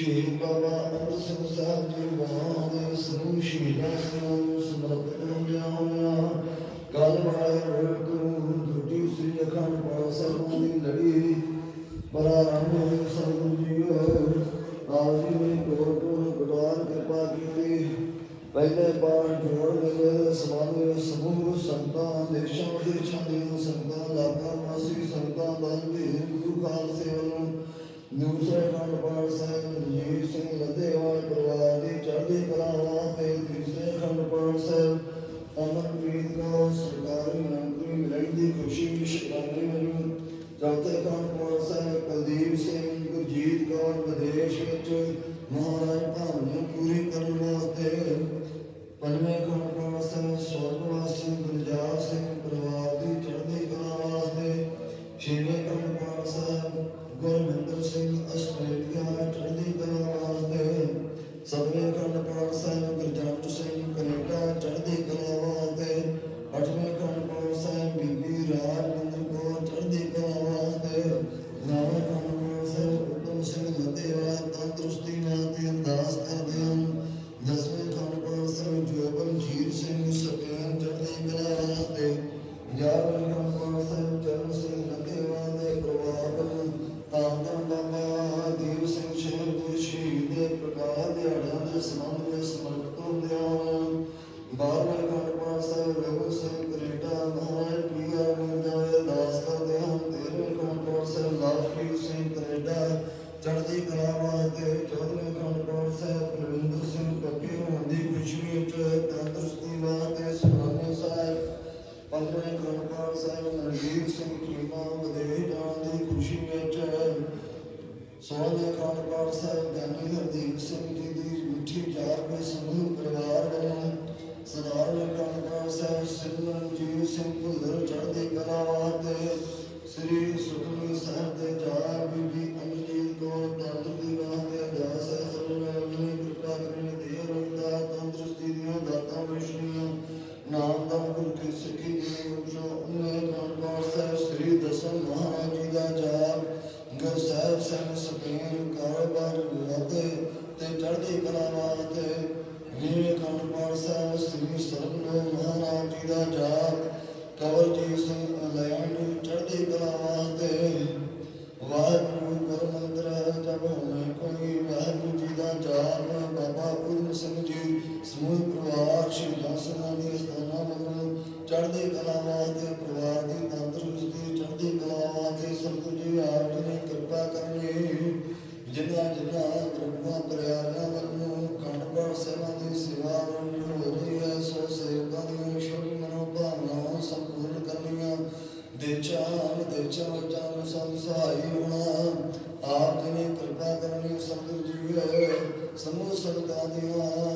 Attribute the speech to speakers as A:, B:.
A: ਸਾਹਿਬ ਬਾਬਾ ਅਮਰ ਸਿੰਘ ਸਾਹਿਬ ਜੀ ਬਾਦ ਸਮੂਹ ਸ਼ਹੀਦਾਂ ਨੂੰ ਸਮਰਪਿਤ ਹੁੰਦਿਆਂ ਹੋਇਆਂ ਕੱਲ ਵਾਲੇ ਰੋਕ ਸ੍ਰੀ ਅਖੰਡ ਪਾਠ ਸਾਹਿਬਾਂ ਦੀ ਲੜੀ ਪ੍ਰਾਰੰਭ ਹੋਈ ਸਤਿਗੁਰੂ ਜੀ ਆਪ ਨੇ ਕੋਲ ਕੋਲ ਗੁਰਦੁਆਰ ਕਿਰਪਾ ਕੀਤੀ ਪਹਿਲੇ ਪਾਠ ਜੋੜ ਮਿਲੇ ਸਮਾਗਮ ਸਮੂਹ ਸੰਤਾਂ, ਦੇਸ਼ਾਂ ਵਿਦੇਸ਼ਾਂ ਦੀਆਂ ਸੰਗਤਾਂ ਲਾਭਾਂ ਦੂਸਰੇ ਖੰਡ ਪਾਠ ਸਾਹਿਬ ਜੀ ਸਿੰਘ ਲੱਦੇਵਾਲ ਪਰਿਵਾਰ ਦੀ ਚੜ੍ਹਦੀ ਕਲਾ ਵਾਸਤੇ ਤੀਸਰੇ ਖੰਡ ਸਾਹਿਬ ਅਮਨਪ੍ਰੀਤ ਕੌਰ, ਸਰਕਾਰੀ ਨੌਕਰੀ ਮਿਲਣ ਦੀ ਖੁਸ਼ੀ ਵਿੱਚ ਸ਼ੁਕਰਾਨੇ ਵਜੋਂ ਚੌਥੇ ਖੰਡ ਪਾਠ ਸਾਹਿਬ ਕੁਲਦੀਪ ਸਿੰਘ, ਗੁਰਜੀਤ ਕੌਰ ਵਿਦੇਸ਼ ਵਿੱਚ ਮਹਾਰਾਜ ਭਾਵਨਾ വിവേകാനന്ദ പ്രവർത്തന ਸੋਹਣੇ ਖੰਡ ਪਾਠ ਸਾਹਿਬ ਗਿਆਨੀ ਹਰਦੀਪ ਸਿੰਘ ਜੀ ਦੀ ਮਿੱਠੀ ਯਾਦ ਵਿੱਚ ਸਮੂਹ ਪਰਿਵਾਰ ਵੱਲੋਂ ਸਦਾਰਵੇਂ ਖੰਡ ਪਾਠ ਸਾਹਿਬ ਸਿਮਰਨਜੀਤ ਸਿੰਘ ਭੁੱਲਰ ਚੜ੍ਹਦੀ ਕਲਾ ਵਾਸਤੇ ਸ੍ਰੀ ਸੁਖਮਨੀ ਸਾਹਿਬ ਦੇ ਜਾ ਬੀਬੀ ਅਮਰਜੀਤ ਕੌਰ ਤੰਦਰੁਸਤੀ ਵਾਸਤੇ ਅਰਦਾਸ ਹੈ ਸਰਵਨ ਨੇ ਕਿਰਪਾ ਕਰੀ ਦੇ ਰੰਦਾ ਤੰਦਰੁਸਤੀ ਦੀਆਂ ਦਾਤਾਂ ਵਿਸ਼ਨੀਆਂ ਨਾਮ ਦਾ ਗੁਰ ਕੀ ਸਿੱਖੀ ਦੀ ਮੁਝੋ ਉਹਨੇ ਖੰਡ ਪਾਠ ਸਾਹਿਬ ਸ੍ਰੀ ਦਸਮ ਮਹਾਰਾਜ ਬਾਬਾ ਸਿੰਘ ਜੀ ਸਮੂਹ ਪਰਿਵਾਰ, ਸ਼ਹੀਦਾਂ ਸਿੰਘਾਂ ਦੀ ਸਥਾਨਾਂ ਵੱਲੋਂ ਚੜ੍ਹਦੀ ਕਲਾ ਵਾਸਤੇ ਪਰਿਵਾਰ ਦੀ ਤੰਦਰੁਸਤੀ, ਚੜ੍ਹਦੀ ਕਲਾ ਵਾਸਤੇ ਸਤਿਗੁਰੂ ਜੀ, ਆਪ ਨੇ ਕਿਰਪਾ ਕਰਨੀ। ਜਿਨ੍ਹਾਂ ਜਿਨ੍ਹਾਂ ਗ੍ਰੰਥਾਂ ਪਿਆਰਿਆਂ ਵੱਲੋਂ ਖੰਡ ਪਾਠ ਸੇਵਾ ਦੀ ਦੇਚਾਂ ਦੇਚਾਂ ਨੂੰ ਸੰਗ ਸਹਾਈ ਹੋਣਾ। ਆਪ ਜੀ ਨੇ ਕਿਰਪਾ ਕਰਨੀ ਸਤਿਗੁਰੂ ਜੀ ਹੈ, ਸਮੂਹ ਸੰਗਤਾਂ ਦੀਆਂ